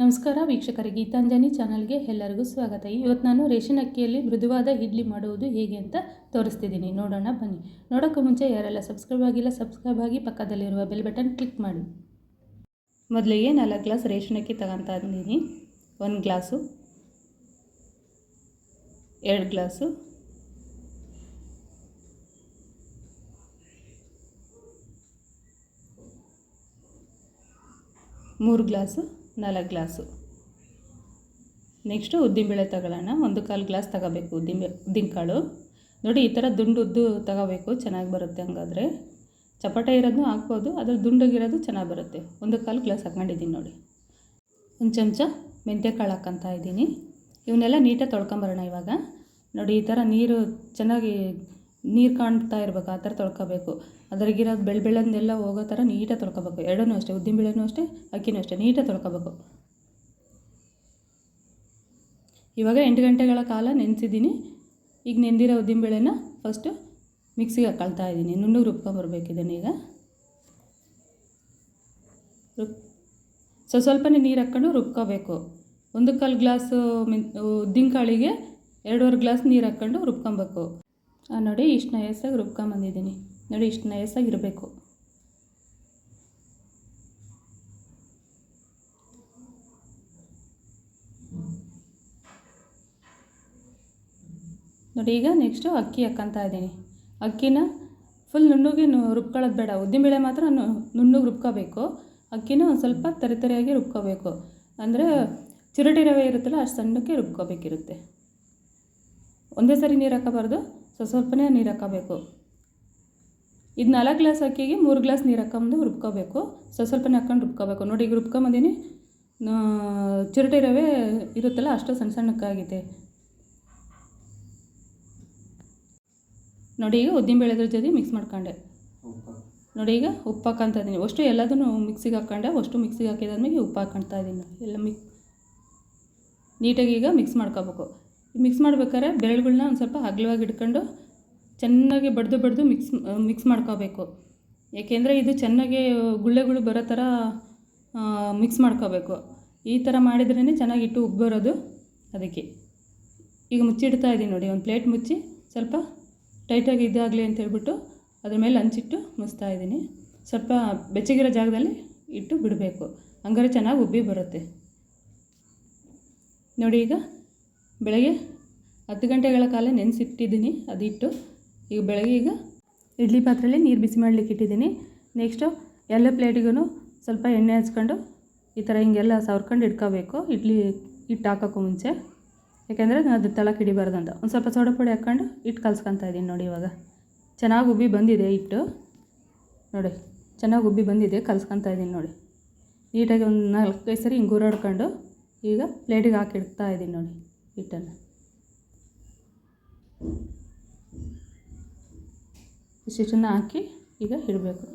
ನಮಸ್ಕಾರ ವೀಕ್ಷಕರಿಗೆ ಗೀತಾಂಜನಿ ಚಾನಲ್ಗೆ ಎಲ್ಲರಿಗೂ ಸ್ವಾಗತ. ಇವತ್ತು ನಾನು ರೇಷನ್ ಅಕ್ಕಿಯಲ್ಲಿ ಮೃದುವಾದ ಇಡ್ಲಿ ಮಾಡುವುದು ಹೇಗೆ ಅಂತ ತೋರಿಸ್ತಿದ್ದೀನಿ. ನೋಡೋಣ, ಬನ್ನಿ. ನೋಡೋಕ್ಕೂ ಮುಂಚೆ ಯಾರೆಲ್ಲ ಸಬ್ಸ್ಕ್ರೈಬ್ ಆಗಿಲ್ಲ, ಸಬ್ಸ್ಕ್ರೈಬ್ ಆಗಿ ಪಕ್ಕದಲ್ಲಿರುವ ಬೆಲ್ ಬಟನ್ ಕ್ಲಿಕ್ ಮಾಡಿ. ಮೊದಲಿಗೆ ನಾಲ್ಕು ಗ್ಲಾಸ್ ರೇಷನ್ ಅಕ್ಕಿ ತಗೊತಾ ಇದ್ದೀನಿ. ಒಂದು ಗ್ಲಾಸು, ಎರಡು ಗ್ಲಾಸು, ಮೂರು ಗ್ಲಾಸು ನಾಲ್ಕು ಗ್ಲಾಸು. ನೆಕ್ಸ್ಟು ಉದ್ದಿನಬೇಳೆ ತಗೊಳ್ಳೋಣ. ಒಂದು ಕಾಲು ಗ್ಲಾಸ್ ತಗೋಬೇಕು ಉದ್ದಿನ ಉದ್ದಿನಕಾಳು ನೋಡಿ, ಈ ಥರ ದುಂಡು ಉದ್ದು ತಗೋಬೇಕು, ಚೆನ್ನಾಗಿ ಬರುತ್ತೆ ಹಂಗಾದ್ರೆ. ಚಪಾಟ ಇರೋದನ್ನು ಹಾಕ್ಬೋದು ಅದ್ರ ದುಂಡಗಿರೋದು ಚೆನ್ನಾಗಿ ಬರುತ್ತೆ. ಒಂದು ಕಾಲು ಗ್ಲಾಸ್ ಹಾಕ್ಕೊಂಡಿದ್ದೀನಿ ನೋಡಿ. ಒಂದು ಚಮಚ ಮೆಂತ್ಯ ಕಾಳು ಹಾಕ್ಕೊತಾ ಇದ್ದೀನಿ. ಇವನ್ನೆಲ್ಲ ನೀಟಾಗಿ ತೊಳ್ಕೊಂಬರೋಣ ಇವಾಗ. ನೋಡಿ, ಈ ಥರ ನೀರು ಚೆನ್ನಾಗಿ ನೀರು ಕಾಣ್ತಾ ಇರ್ಬೇಕು, ಆ ಥರ ತೊಳ್ಕೊಬೇಕು. ಅದ್ರಾಗಿರೋದು ಬೆಳೆ ಬೆಳ್ಳನ್ನೆಲ್ಲ ಹೋಗೋ ಥರ ನೀಟಾಗಿ ತೊಳ್ಕೊಬೇಕು. ಎರಡೂ ಅಷ್ಟೇ, ಉದ್ದಿನ ಉದ್ದಿನಬೇಳೆನೂ ಅಷ್ಟೇ, ಅಕ್ಕಿನೂ ಅಷ್ಟೇ ನೀಟಾಗಿ ತೊಳ್ಕೊಬೇಕು. ಇವಾಗ ಎಂಟು ಗಂಟೆಗಳ ಕಾಲ ನೆನೆಸಿದ್ದೀನಿ. ಈಗ ನೆಂದಿರೋ ಉದ್ದಿನ ಉದ್ದಿನಬೇಳೆನ ಫಸ್ಟು ಮಿಕ್ಸಿಗೆ ಹಾಕೊಳ್ತಾ ಇದ್ದೀನಿ. ನುಣ್ಣಗೆ ರುಬ್ಕೊಂಬರ್ಬೇಕು ಈಗ. ರುಬ್, ಸೊ ಸ್ವಲ್ಪನೇ ನೀರು ಹಾಕ್ಕೊಂಡು ರುಬ್ಕೋಬೇಕು. ಒಂದು ಕಾಲು ಗ್ಲಾಸು ಮೆನ್ ಉದ್ದಿನಕಾಳಿಗೆ ಎರಡೂವರೆ ಗ್ಲಾಸ್ ನೀರು ಹಾಕ್ಕೊಂಡು ರುಬ್ಕೊಬೇಕು. ನೋಡಿ ಇಷ್ಟು ನಯಸ್ಸಾಗಿ ರುಬ್ಕೊಂಬಂದಿದ್ದೀನಿ. ನೋಡಿ ಇಷ್ಟು ನಯಸ್ಸಾಗಿ ಇರಬೇಕು. ನೋಡಿ, ಈಗ ನೆಕ್ಸ್ಟು ಅಕ್ಕಿ ಹಾಕ್ಕಂತ ಇದ್ದೀನಿ. ಅಕ್ಕಿನ ಫುಲ್ ನುಣ್ಣಗೆ ರುಬ್ಕೊಳ್ಳೋದು ಬೇಡ. ಉದ್ದಿನಬೇಳೆ ಮಾತ್ರ ನುಣ್ಣಗೆ ರುಬ್ಕೋಬೇಕು. ಅಕ್ಕಿನ ಒಂದು ಸ್ವಲ್ಪ ತರಿ ತರಿಯಾಗಿ ರುಬ್ಕೋಬೇಕು. ಅಂದರೆ ಚಿರಟಿ ರವೆ ಇರುತ್ತಲ್ಲ, ಅಷ್ಟು ಸಣ್ಣಕ್ಕೆ ರುಬ್ಕೋಬೇಕಿರುತ್ತೆ. ಒಂದೇ ಸರಿ ನೀರು ಹಾಕೋಬಾರ್ದು. ಸ್ವಲ್ಪ ಸ್ವಲ್ಪನೇ ನೀರು ಹಾಕೋಬೇಕು. ಇದು ನಾಲ್ಕು ಗ್ಲಾಸ್ ಅಕ್ಕಿಗೆ ಮೂರು ಗ್ಲಾಸ್ ನೀರು ಹಾಕೊಂಡು ರುಬ್ಕೋಬೇಕು. ಸ್ವಲ್ಪ ಸ್ವಲ್ಪನೇ ಹಾಕ್ಕೊಂಡು ರುಬ್ಕೋಬೇಕು. ನೋಡಿ, ಈಗ ರುಬ್ಕೊಂಬಂದಿನಿ. ಚಿರಟೆ ರವೆ ಇರುತ್ತಲ್ಲ, ಅಷ್ಟು ಸಣ್ಣ ಸಣ್ಣಕ್ಕಾಗಿದೆ. ನೋಡಿ, ಈಗ ಉದ್ದಿನ ಬೇಳೆದ್ರ ಜೊತೆ ಮಿಕ್ಸ್ ಮಾಡ್ಕೊಂಡೆ. ನೋಡಿ, ಈಗ ಉಪ್ಪು ಹಾಕೊಂತ ಇದ್ದೀನಿ ಅಷ್ಟು ಎಲ್ಲದನ್ನು ಮಿಕ್ಸಿಗೆ ಹಾಕ್ಕೊಂಡೆ ಅಷ್ಟು ಮಿಕ್ಸಿಗೆ ಹಾಕಿದಾದ್ಮೇಲೆ ಉಪ್ಪು ಹಾಕ್ಕೊಳ್ತಾ ಇದ್ದೀನಿ ಎಲ್ಲ ಮಿಕ್ ನೀಟಾಗಿ ಈಗ ಮಿಕ್ಸ್ ಮಾಡ್ಕೋಬೇಕು. ಮಿಕ್ಸ್ ಮಾಡ್ಬೇಕಾದ್ರೆ ಬೆರಳುಗಳನ್ನ ಒಂದು ಸ್ವಲ್ಪ ಅಗಲವಾಗಿ ಇಟ್ಕೊಂಡು ಚೆನ್ನಾಗಿ ಬಡ್ದು ಬಡ್ದು ಮಿಕ್ಸ್ ಮಿಕ್ಸ್ ಮಾಡ್ಕೋಬೇಕು. ಏಕೆಂದರೆ ಇದು ಚೆನ್ನಾಗಿ ಗುಳ್ಳೆಗಳು ಬರೋ ಥರ ಮಿಕ್ಸ್ ಮಾಡ್ಕೋಬೇಕು. ಈ ಥರ ಮಾಡಿದ್ರೇ ಚೆನ್ನಾಗಿ ಇಟ್ಟು ಉಬ್ಬಿ ಬರೋದು ಅದಕ್ಕೆ. ಈಗ ಮುಚ್ಚಿಡ್ತಾ ಇದ್ದೀನಿ ನೋಡಿ, ಒಂದು ಪ್ಲೇಟ್ ಮುಚ್ಚಿ ಸ್ವಲ್ಪ ಟೈಟಾಗಿ ಇದಾಗಲಿ ಅಂತ ಹೇಳ್ಬಿಟ್ಟು ಅದ್ರ ಮೇಲೆ ಹಂಚಿಟ್ಟು ಮುಚ್ತಾ ಇದ್ದೀನಿ ಸ್ವಲ್ಪ ಬೆಚ್ಚಗಿರೋ ಜಾಗದಲ್ಲಿ ಇಟ್ಟು ಬಿಡಬೇಕು. ಹಂಗಾರೆ ಚೆನ್ನಾಗಿ ಉಬ್ಬಿ ಬರುತ್ತೆ. ನೋಡಿ ಈಗ ಬೆಳಗ್ಗೆ ಹತ್ತು ಗಂಟೆಗಳ ಕಾಲ ನೆನೆಸಿಟ್ಟಿದ್ದೀನಿ, ಅದಿಟ್ಟು ಈಗ ಬೆಳಗ್ಗೆ ಈಗ ಇಡ್ಲಿ ಪಾತ್ರೆಯಲ್ಲಿ ನೀರು ಬಿಸಿ ಮಾಡಲಿಕ್ಕೆ ಇಟ್ಟಿದ್ದೀನಿ. ನೆಕ್ಸ್ಟು ಎಲ್ಲ ಪ್ಲೇಟಿಗೂ ಸ್ವಲ್ಪ ಎಣ್ಣೆ ಹಚ್ಕೊಂಡು ಈ ಥರ ಹಿಂಗೆಲ್ಲ ಸವರ್ಕೊಂಡು ಇಟ್ಕೋಬೇಕು. ಇಡ್ಲಿ ಹಿಟ್ಟು ಹಾಕೋಕ್ಕೂ ಮುಂಚೆ. ಯಾಕೆಂದರೆ ಅದು ತಳಕ್ಕೆ ಹಿಡಿಬಾರ್ದು ಅಂತ. ಒಂದು ಸ್ವಲ್ಪ ಸೋಡ ಪುಡಿ ಹಾಕ್ಕೊಂಡು ಹಿಟ್ಟು ಕಲ್ಸ್ಕೊತಾ ಇದ್ದೀನಿ ನೋಡಿ ಇವಾಗ. ಚೆನ್ನಾಗಿ ಉಬ್ಬಿ ಬಂದಿದೆ ಹಿಟ್ಟು. ನೋಡಿ, ಚೆನ್ನಾಗಿ ಉಬ್ಬಿ ಬಂದಿದೆ, ಕಲ್ಸ್ಕೊತಾ ಇದ್ದೀನಿ ನೋಡಿ. ನೀಟಾಗಿ ಒಂದು ನಾಲ್ಕೈದು ಸರಿ ಹಿಂಗೆ ಗುರಾಡ್ಕೊಂಡು ಈಗ ಪ್ಲೇಟಿಗೆ ಹಾಕಿ ಇಡ್ತಾ ಇದ್ದೀನಿ ನೋಡಿ. ಹಿಟ್ಟನ್ನು ಇಷ್ಟಿಷ್ಟನ್ನು ಹಾಕಿ ಈಗ ಇಡಬೇಕು.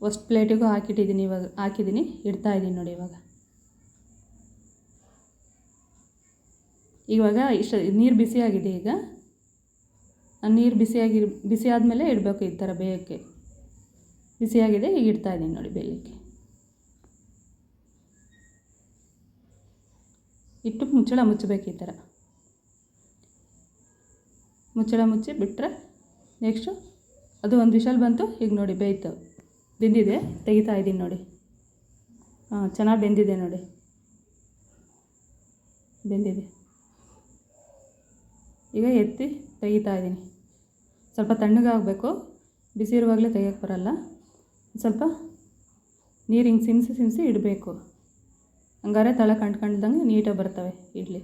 ಫಸ್ಟ್ ಪ್ಲೇಟಿಗೂ ಹಾಕಿಟ್ಟಿದ್ದೀನಿ ಇವಾಗ ಹಾಕಿದ್ದೀನಿ ಇಡ್ತಾ ಇದ್ದೀನಿ ನೋಡಿ ಇವಾಗ. ಇವಾಗ ಇಷ್ಟು, ನೀರು ಬಿಸಿಯಾಗಿದೆ ಈಗ. ನೀರು ಬಿಸಿಯಾಗಿ ಬಿಸಿ ಆದಮೇಲೆ ಇಡಬೇಕು ಈ ಥರ ಬೇಯಕ್ಕೆ. ಬಿಸಿಯಾಗಿದೆ ಈಗ ಇಡ್ತಾ ಇದ್ದೀನಿ ನೋಡಿ ಬೇಯಕ್ಕೆ ಇಟ್ಟು ಮುಚ್ಚಳ ಮುಚ್ಚಬೇಕು ಈ ಥರ. ಮುಚ್ಚಳ ಮುಚ್ಚಿ ಬಿಟ್ಟರೆ ನೆಕ್ಸ್ಟು ಅದು ಒಂದು ವಿಷಲ್ ಬಂತು, ಈಗ ನೋಡಿ ಬೇಯ್ತು. ಬೆಂದಿದೆ, ತೆಗಿತಾ ಇದ್ದೀನಿ ನೋಡಿ. ಹಾಂ, ಚೆನ್ನಾಗಿ ಬೆಂದಿದೆ ನೋಡಿ. ಬೆಂದಿದೆ. ಈಗ ಎತ್ತಿ ತೆಗಿತಾ ಇದ್ದೀನಿ. ಸ್ವಲ್ಪ ತಣ್ಣಗಾಗಬೇಕು. ಬಿಸಿ ಇರುವಾಗಲೇ ತೆಗಿಯೋಕ್ಕೆ ಬರಲ್ಲ. ಸ್ವಲ್ಪ ನೀರು ಹಿಂಗೆ ಸಿಮ್ಸಿ ಸಿಮ್ಸಿ ಇಡಬೇಕು. ಹಂಗಾರೆ ತಳ ಕಂಡಿದ್ದಂಗೆ ನೀಟಾಗಿ ಬರ್ತವೆ ಇಡ್ಲಿ.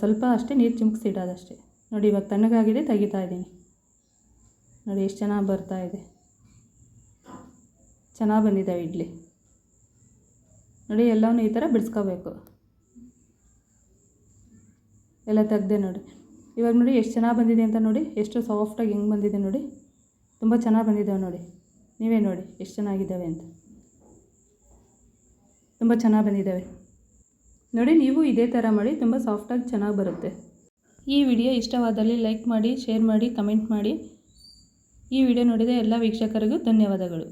ಸ್ವಲ್ಪ ಅಷ್ಟೇ ನೀರು ಚಿಮ್ಕ್ಸಿಡೋದಷ್ಟೇ. ನೋಡಿ, ಇವಾಗ ತಣ್ಣಗಾಗಿದೆ, ತೆಗಿತಾ ಇದ್ದೀನಿ. ನೋಡಿ, ಎಷ್ಟು ಚೆನ್ನಾಗಿ ಬರ್ತಾ ಇದೆ. ಚೆನ್ನಾಗಿ ಬಂದಿದ್ದಾವೆ ಇಡ್ಲಿ. ನೋಡಿ ಎಲ್ಲವೂ ಈ ಥರ ಬಿಡಿಸ್ಕೋಬೇಕು. ಎಲ್ಲ ತೆಗ್ದೆ ನೋಡಿ. ಇವಾಗ ನೋಡಿ, ಎಷ್ಟು ಚೆನ್ನಾಗಿ ಬಂದಿದೆ ಅಂತ ನೋಡಿ, ಎಷ್ಟು ಸಾಫ್ಟಾಗಿ ಹೆಂಗೆ ಬಂದಿದೆ ನೋಡಿ. ತುಂಬ ಚೆನ್ನಾಗಿ ಬಂದಿದ್ದಾವೆ ನೋಡಿ. ನೀವೇ ನೋಡಿ, ಎಷ್ಟು ಚೆನ್ನಾಗಿದ್ದಾವೆ ಅಂತ. ತುಂಬ ಚೆನ್ನಾಗಿ ಬಂದಿದ್ದಾವೆ ನೋಡಿ, ನೀವು ಇದೇ ಥರ ಮಾಡಿ ತುಂಬ ಸಾಫ್ಟಾಗಿ ಚೆನ್ನಾಗಿ ಬರುತ್ತೆ. ಈ ವಿಡಿಯೋ ಇಷ್ಟವಾದಲ್ಲಿ ಲೈಕ್ ಮಾಡಿ ಶೇರ್ ಮಾಡಿ ಕಮೆಂಟ್ ಮಾಡಿ. ಈ ವಿಡಿಯೋ ನೋಡಿದ ಎಲ್ಲ ವೀಕ್ಷಕರಿಗೂ ಧನ್ಯವಾದಗಳು.